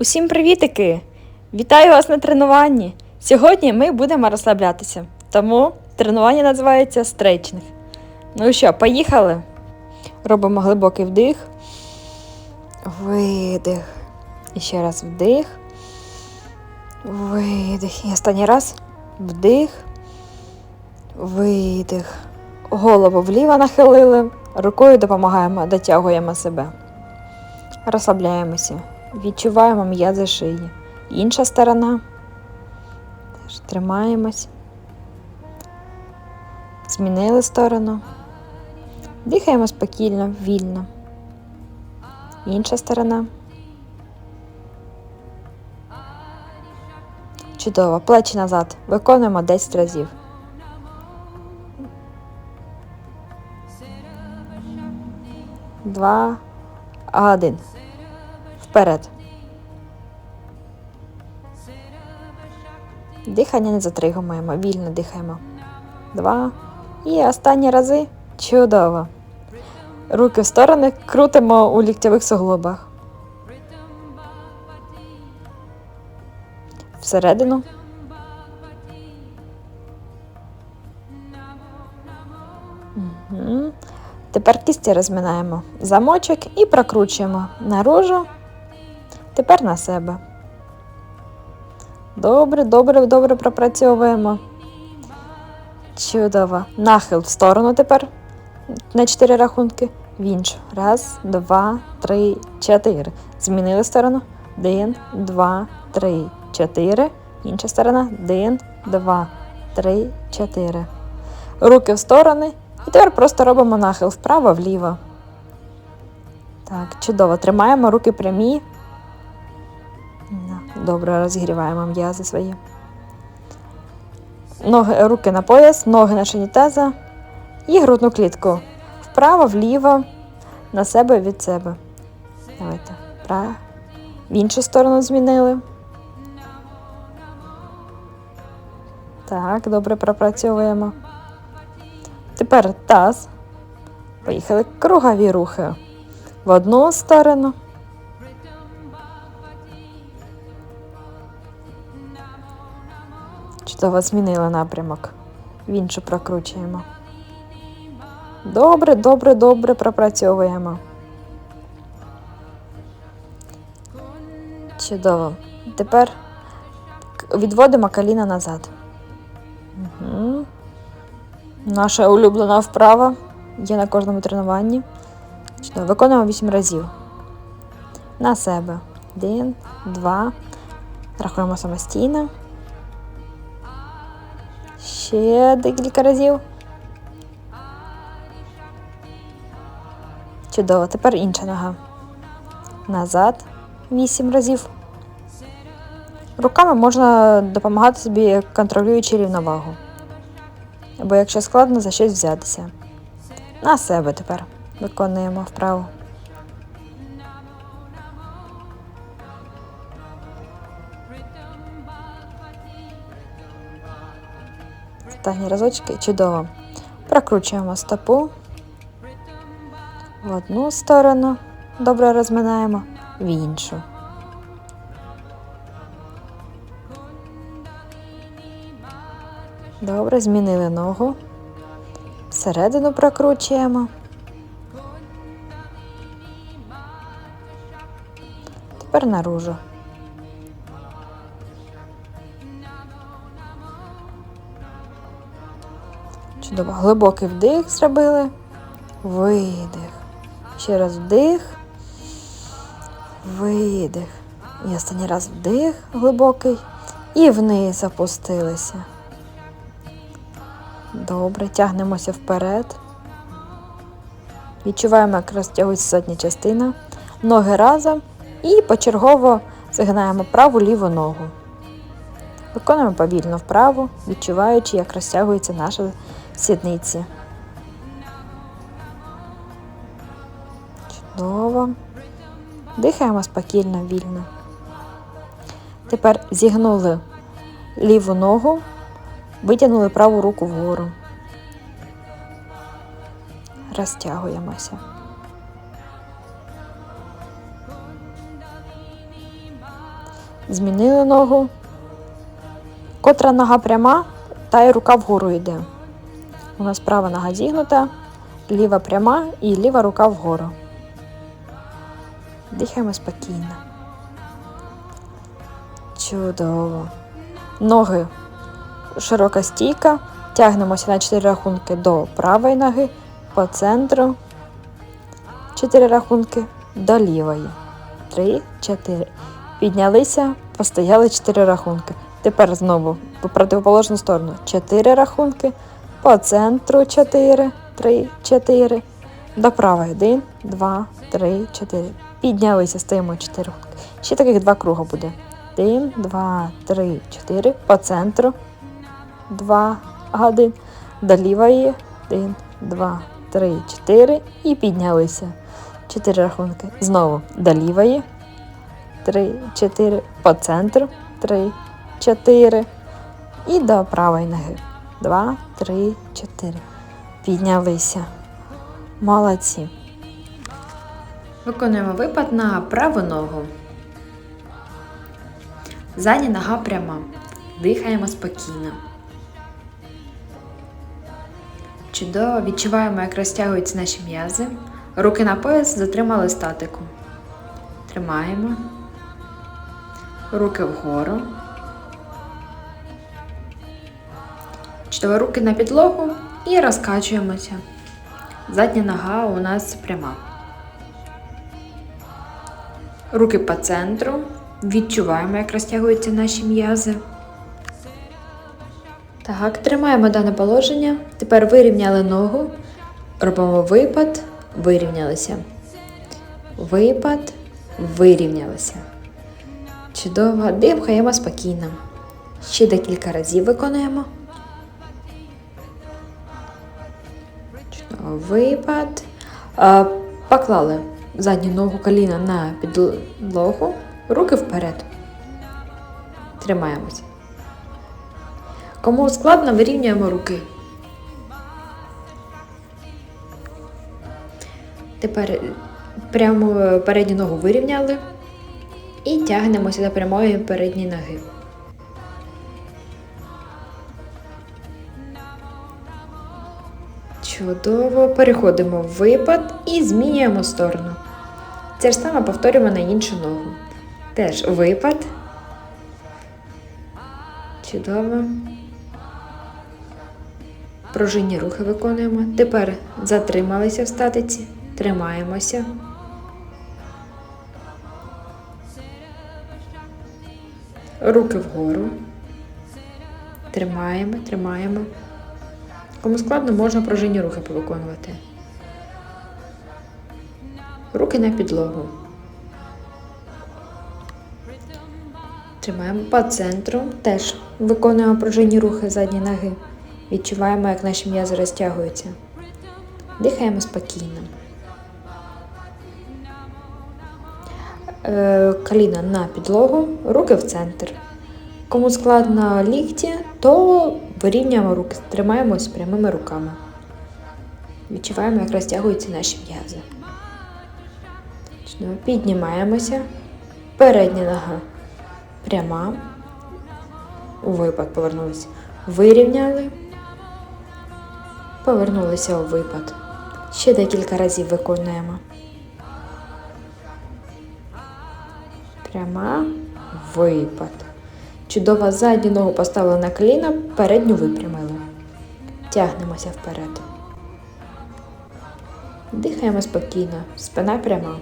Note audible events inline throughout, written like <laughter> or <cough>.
Усім привітики! Вітаю вас на тренуванні! Сьогодні ми будемо розслаблятися, тому тренування називається стрейчинг. Ну що, поїхали? Робимо глибокий вдих, видих. І ще раз вдих, видих. І останній раз вдих, видих. Голову вліво нахилили, рукою допомагаємо, дотягуємо себе. Розслабляємося. Відчуваємо м'язи шиї. Інша сторона. Теж тримаємось. Змінили сторону. Дихаємо спокійно, вільно. Інша сторона. Чудово. Плечі назад. Виконуємо 10 разів. Два. Один. Вперед. Дихання не затримуємо, вільно дихаємо. Два. І останні рази. Чудово. Руки в сторони крутимо у ліктьових суглобах. Всередину. Угу. Тепер кісті розминаємо. Замочок і прокручуємо наружу. Тепер на себе. Добре, добре, добре пропрацьовуємо. Чудово. Нахил в сторону тепер. На 4 рахунки. В іншу. Раз, два, три, чотири. Змінили сторону. Один, два, три, чотири. Інша сторона. Один, два, три, чотири. Руки в сторони. І тепер просто робимо нахил вправо-вліво. Так, чудово. Тримаємо руки прямі. Добре, розігріваємо м'язи свої. Ноги, руки на пояс, ноги на шині таза і грудну клітку. Вправо, вліво, на себе від себе. Давайте. Вправо. В іншу сторону змінили. Так, добре пропрацьовуємо. Тепер таз. Поїхали кругові рухи. В одну сторону. Чудово змінили напрямок. В іншу прокручуємо. Добре, добре, добре пропрацьовуємо. Чудово. Тепер відводимо коліна назад. Угу. Наша улюблена вправа є на кожному тренуванні. Чудово. Виконуємо 8 разів. На себе. Один, два. Рахуємо самостійно. Ще декілька разів. Чудово. Тепер інша нога. Назад. Вісім разів. Руками можна допомагати собі, контролюючи рівновагу. Або якщо складно, за щось взятися. На себе тепер виконуємо вправу. Останні разочки чудово. Прокручуємо стопу в одну сторону, добре розминаємо, в іншу. Добре, змінили ногу. Всередину прокручуємо. Тепер наружу. Чудово. Глибокий вдих зробили. Видих. Ще раз вдих. Видих. І останній раз вдих глибокий. І вниз опустилися. Добре, тягнемося вперед. Відчуваємо, як розтягується задня частина. Ноги разом. І почергово згинаємо праву ліву ногу. Виконуємо повільно вправо, відчуваючи, як розтягуються наші сідниці. Чудово. Дихаємо спокійно, вільно. Тепер зігнули ліву ногу, витягнули праву руку вгору. Розтягуємося. Змінили ногу. Котра нога пряма, та й рука вгору йде. У нас права нога зігнута, ліва пряма і ліва рука вгору. Дихаємо спокійно. Чудово. Ноги широка стійка. Тягнемося на 4 рахунки до правої ноги, по центру. 4 рахунки до лівої. 3, 4. Піднялися, постояли 4 рахунки. Тепер знову в противоположну сторону. 4 рахунки. По центру 4, 3, 4. До правої 1, 2, 3, 4. Піднялися, стоїмо 4. Ще таких два круга буде. 1, 2, 3, 4. По центру. 2, 1. До лівої. 1, 2, 3, 4. І піднялися. 4 рахунки. Знову до лівої. 3, 4. По центру. 3, 4. І до правої ноги. 2, 3, 4. Піднялися. Молодці. Виконуємо випад на праву ногу. Задня нога пряма. Дихаємо спокійно. Чудово відчуваємо, як розтягуються наші м'язи. Руки на пояс затримали статику. Тримаємо. Руки вгору. Чудово руки на підлогу і розкачуємося. Задня нога у нас пряма. Руки по центру. Відчуваємо, як розтягуються наші м'язи. Так, тримаємо дане положення. Тепер вирівняли ногу. Робимо випад, вирівнялися. Випад, вирівнялися. Чудово, дихаємо спокійно. Ще декілька разів виконуємо. Випад. Поклали задню ногу коліна на підлогу, руки вперед. Тримаємося. Кому складно, вирівнюємо руки. Тепер прямо передню ногу вирівняли і тягнемося до прямої передньої ноги. Чудово, переходимо в випад і змінюємо сторону. Це ж саме повторюємо на іншу ногу. Теж випад. Чудово. Пружинні рухи виконуємо. Тепер затрималися в статиці, тримаємося. Руки вгору. Тримаємо, тримаємо. Кому складно, можна пружинні рухи повиконувати. Руки на підлогу. Тримаємо по центру. Теж виконуємо пружинні рухи задні ноги. Відчуваємо, як наші м'язи розтягуються. Дихаємо спокійно. Е, Коліна на підлогу, руки в центр. Кому складно лікті, то вирівнюємо руки, тримаємось прямими руками. Відчуваємо, як розтягуються наші м'язи. Піднімаємося. Передня нога пряма. У випад повернулися. Вирівняли. Повернулися у випад. Ще декілька разів виконуємо. Пряма випад. Чудово задню ногу поставили на коліна, передню випрямили. Тягнемося вперед. Дихаємо спокійно, спина пряма.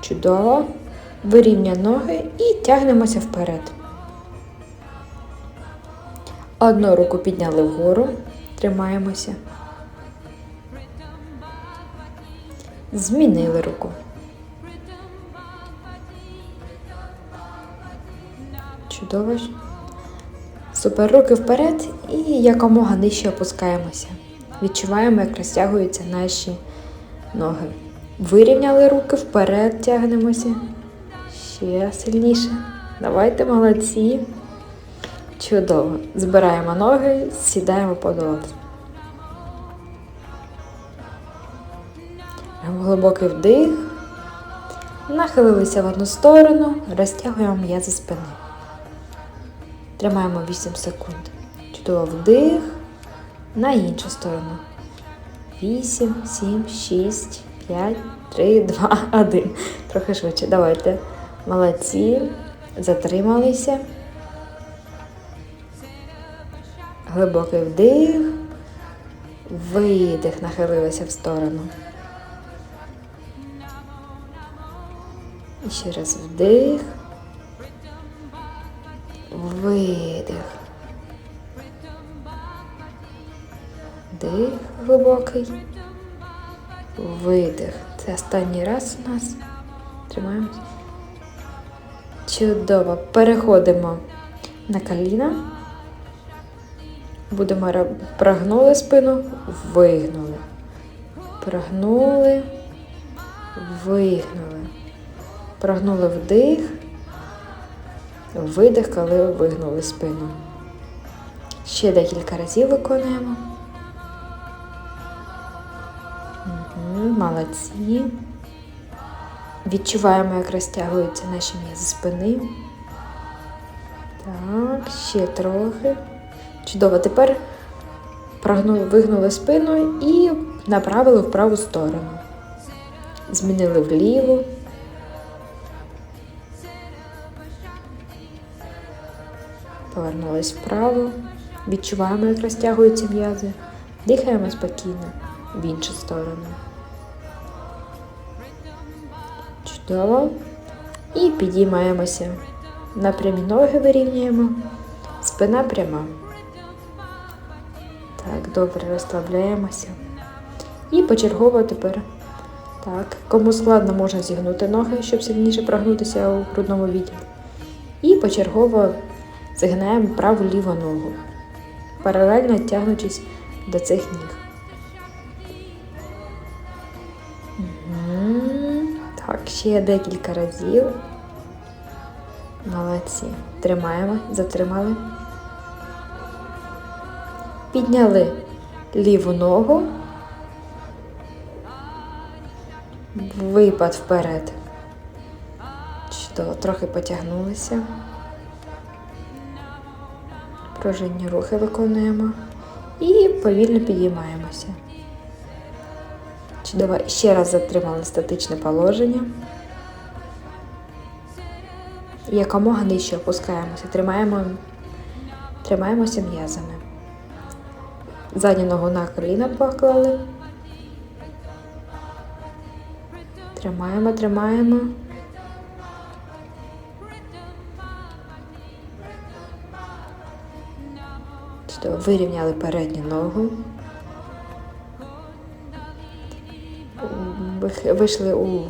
Чудово. Вирівня ноги і тягнемося вперед. Одну руку підняли вгору, тримаємося. Змінили руку. Чудово. Супер руки вперед і якомога нижче опускаємося. Відчуваємо, як розтягуються наші ноги. Вирівняли руки вперед, тягнемося. Ще сильніше. Давайте молодці. Чудово. Збираємо ноги, сідаємо подолати. Глибокий вдих. Нахилилися в одну сторону, розтягуємо м'язи спини. Тримаємо 8 секунд. Чудово вдих. На іншу сторону. 8, 7, 6, 5, 3, 2, 1. Трохи швидше. Давайте. Молодці. Затрималися. Глибокий вдих. Видих, нахилилися в сторону. І ще раз вдих. Видих. Вдих глибокий. Видих. Це останній раз у нас. Тримаємось. Чудово. Переходимо на коліна. Будемо прогнули спину, вигнули. Прогнули, вигнули. Прогнули вдих, видих, коли вигнули спину. Ще декілька разів виконуємо. Молодці. Відчуваємо, як розтягуються наші м'язи спини. Так, ще трохи. Чудово. Тепер прогнули, вигнули спину і направили в праву сторону. Змінили в Повернулись вправо. Відчуваємо, як розтягуються м'язи. Дихаємо спокійно в іншу сторону. Чудово. І підіймаємося. На прямі ноги вирівнюємо. Спина пряма. Так, добре, розслабляємося. І почергово тепер. Так, кому складно, можна зігнути ноги, щоб сильніше прогнутися у грудному відділі. І почергово згинаємо праву ліву ногу, паралельно тягнучись до цих ніг. Так, ще декілька разів. Молодці. Тримаємо, затримали. Підняли ліву ногу. Випад вперед. Чудово, трохи потягнулися. Пружинні рухи виконуємо. І повільно підіймаємося. Чудово. Ще раз затримали статичне положення. Якомога нижче опускаємося. Тримаємо, тримаємося м'язами. Задню ногу на коліна поклали. Тримаємо, тримаємо. Чудово. Вирівняли передню ногу. Вийшли у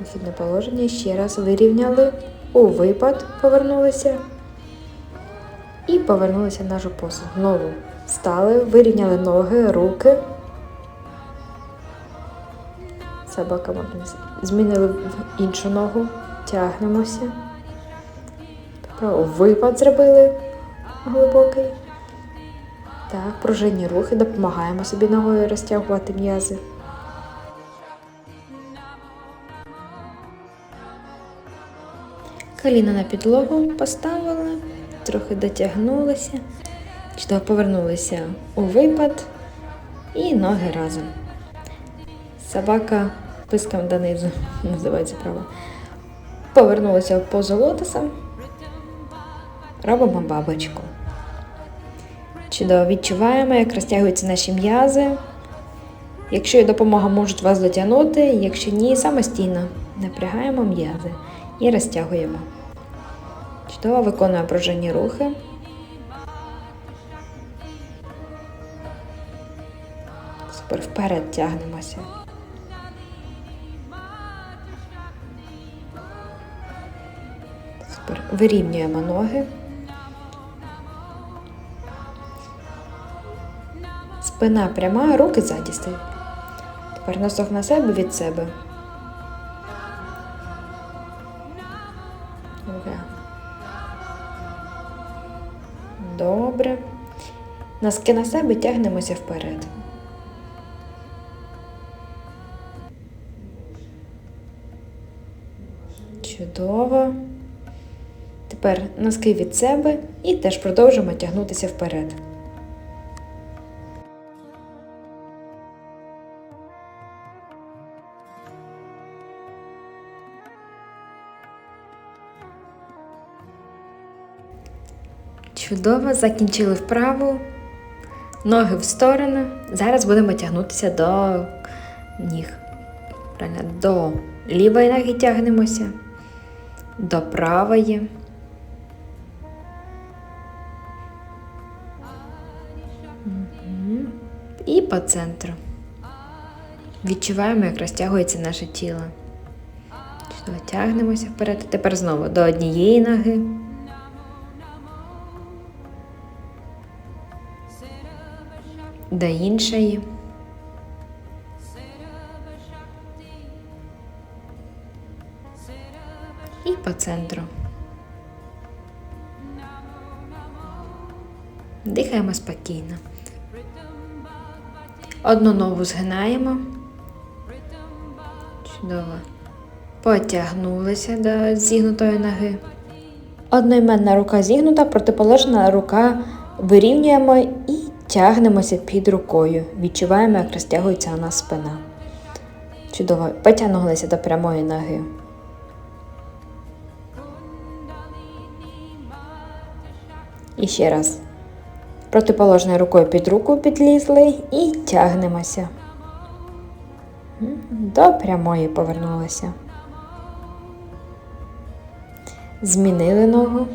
вихідне положення. Ще раз вирівняли. У випад повернулися. І повернулися в нашу позу. Знову стали, вирівняли ноги, руки. Собака змінили в іншу ногу, тягнемося. Випад зробили глибокий. Так, пружинні рухи, допомагаємо собі ногою розтягувати м'язи. Коліна на підлогу поставили, трохи дотягнулися, чудово повернулися у випад і ноги разом. Собака писком донизу, <laughs> називається право. Повернулися в позу лотоса. Робимо бабочку. Чудово відчуваємо, як розтягуються наші м'язи. Якщо є допомога, можуть вас дотягнути, якщо ні, самостійно напрягаємо м'язи і розтягуємо. Чудово виконуємо пружинні рухи. Супер, вперед тягнемося. Супер. Вирівнюємо ноги. спина пряма, руки задісти. Тепер носок на себе від себе. Добре. Носки на себе тягнемося вперед. Чудово. Тепер носки від себе і теж продовжимо тягнутися вперед. Чудово, закінчили вправу. Ноги в сторону. Зараз будемо тягнутися до ніг. Правильно, до лівої ноги тягнемося, до правої. І по центру. Відчуваємо, як розтягується наше тіло. Чудово, тягнемося вперед. Тепер знову до однієї ноги. До іншої. І по центру. Дихаємо спокійно. Одну ногу згинаємо. Чудово. Потягнулися до зігнутої ноги. Одноіменна рука зігнута, протиположна рука вирівнюємо тягнемося під рукою. Відчуваємо, як розтягується нас спина. Чудово. Потягнулися до прямої ноги. І ще раз. Протиположною рукою під руку підлізли і тягнемося. До прямої повернулися. Змінили ногу.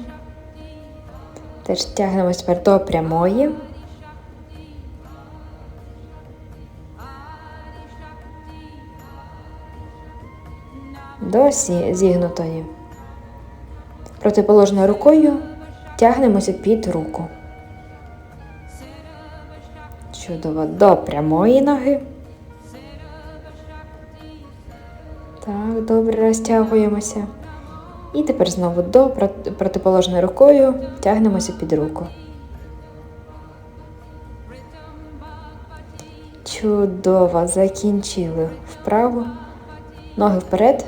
Теж тягнемось тепер до прямої. До сі- зігнутої. Протиположною рукою тягнемося під руку. Чудово. До прямої ноги. Так, добре розтягуємося. І тепер знову до прот- протиположною рукою тягнемося під руку. Чудово, закінчили вправо. Ноги вперед.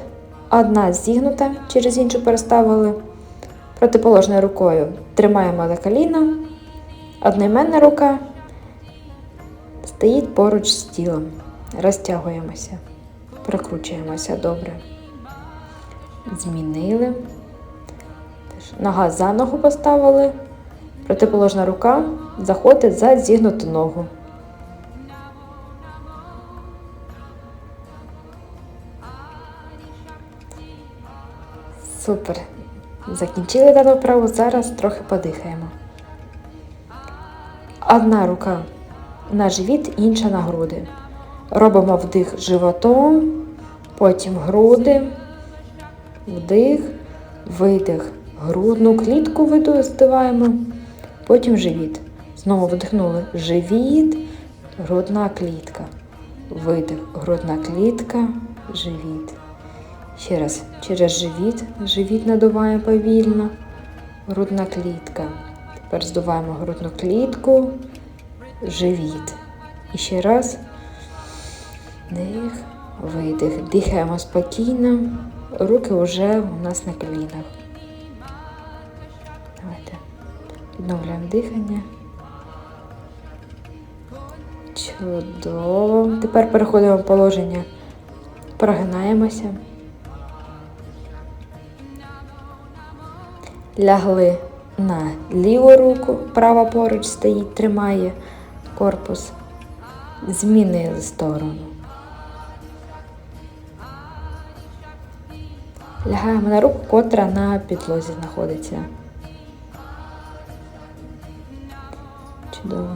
Одна зігнута, через іншу переставили. Протиположною рукою тримаємо за коліна. Одноіменна рука стоїть поруч з тілом. Розтягуємося, прокручуємося добре. Змінили. Нога за ногу поставили. Протиположна рука заходить за зігнуту ногу. Супер. Закінчили дану вправу, зараз трохи подихаємо. Одна рука на живіт, інша на груди. Робимо вдих животом, потім груди, вдих, видих. Грудну клітку виду здиваємо, потім живіт. Знову вдихнули живіт, грудна клітка. Видих, грудна клітка, живіт. Ще раз через живіт. Живіт надуваємо повільно. Грудна клітка. Тепер здуваємо грудну клітку, живіт. І ще раз. Дих, видих. Дихаємо спокійно. Руки вже у нас на колінах. Давайте відновлюємо дихання. Чудово. Тепер переходимо в положення. Прогинаємося. Лягли на ліву руку, права поруч стоїть, тримає корпус. Змінили сторону. Лягаємо на руку, котра на підлозі знаходиться. Чудово.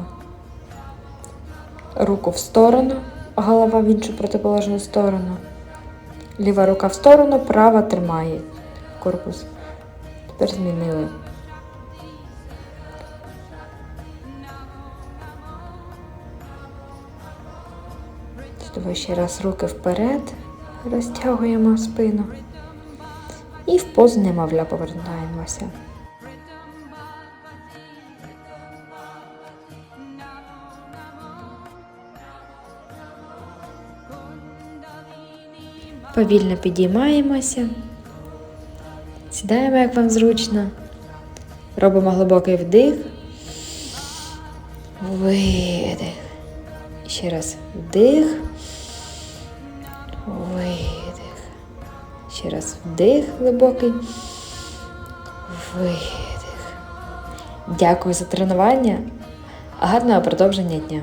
Руку в сторону, голова в іншу протиположну сторону. Ліва рука в сторону, права тримає корпус. Тепер змінили. Чудово, ще раз руки вперед, розтягуємо спину. І в позу немовля повертаємося. Повільно підіймаємося. Сідаємо, як вам зручно. Робимо глибокий вдих. Видих. Ще раз вдих. Видих. Ще раз вдих глибокий. Видих. Дякую за тренування. Гарного продовження дня.